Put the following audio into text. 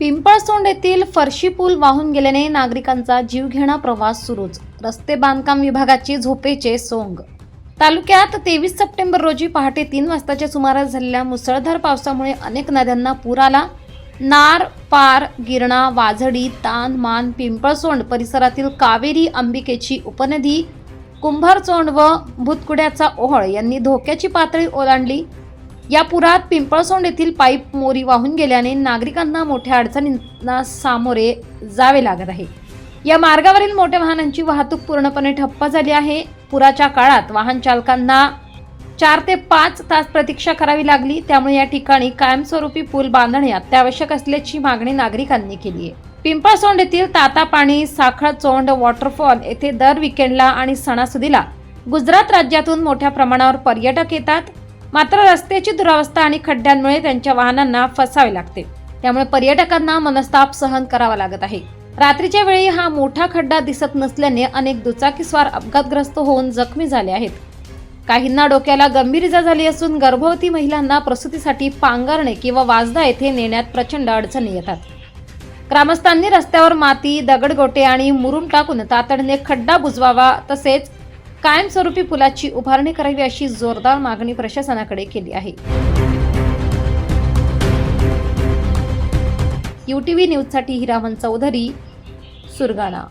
पिंपळसोंड येथील फरशी पूल वाहून गेल्याने नागरिकांचा जीवघेणा प्रवास सुरूच. रस्ते बांधकाम विभागाची झोपेचे सोंग. तालुक्यात तेवीस सप्टेंबर रोजी पहाटे तीन वाजताच्या सुमारास झालेल्या मुसळधार पावसामुळे अनेक नद्यांना पूर आला. नार पार गिरणा वाझडी तान मान पिंपळसोंड परिसरातील कावेरी अंबिकेची उपनदी कुंभारचोंड व भुतकुड्याचा ओहळ यांनी धोक्याची पातळी ओलांडली. या पुरात पिंपळसोंड येथील पाईप मोरी वाहून गेल्याने नागरिकांना मोठ्या अडचणींना सामोरे जावे लागत आहे. या मार्गावरील मोठ्या वाहनांची वाहतूक पूर्णपणे ठप्प झाली आहे. पुराच्या काळात वाहन चालकांना चार ते पाच तास प्रतीक्षा करावी लागली. त्यामुळे या ठिकाणी कायमस्वरूपी पूल बांधणे अत्यावश्यक असल्याची मागणी नागरिकांनी केली आहे. पिंपळसोंड येथील तातापाणी साखळचोंड वॉटरफॉल येथे दर विकेंडला आणि सणासुदीला गुजरात राज्यातून मोठ्या प्रमाणावर पर्यटक येतात. मात्र रस्त्याची दुरावस्था आणि खड्ड्यांमुळे त्यांच्या वाहनांना फसावे लागते. त्यामुळे पर्यटकांना मनस्ताप सहन करावा लागत आहे. रात्रीच्या वेळी हा मोठा खड्डा दिसत नसल्याने अनेक दुचाकीस्वार अपघातग्रस्त होऊन जखमी झाले आहेत. काहींना डोक्याला गंभीर इजा झाली असून गर्भवती महिलांना प्रसूतीसाठी पांगरणे किंवा वाजदा येथे नेण्यात प्रचंड अडचणी येतात. ग्रामस्थांनी रस्त्यावर माती दगडगोटे आणि मुरुम टाकून तातडीने खड्डा बुजवावा तसेच कायमस्वरूपी पुलाची उभारणी करावी अशी जोरदार मागणी प्रशासनाकडे केली आहे. यूटीव्ही न्यूजसाठी हिरामन चौधरी सुरगाणा.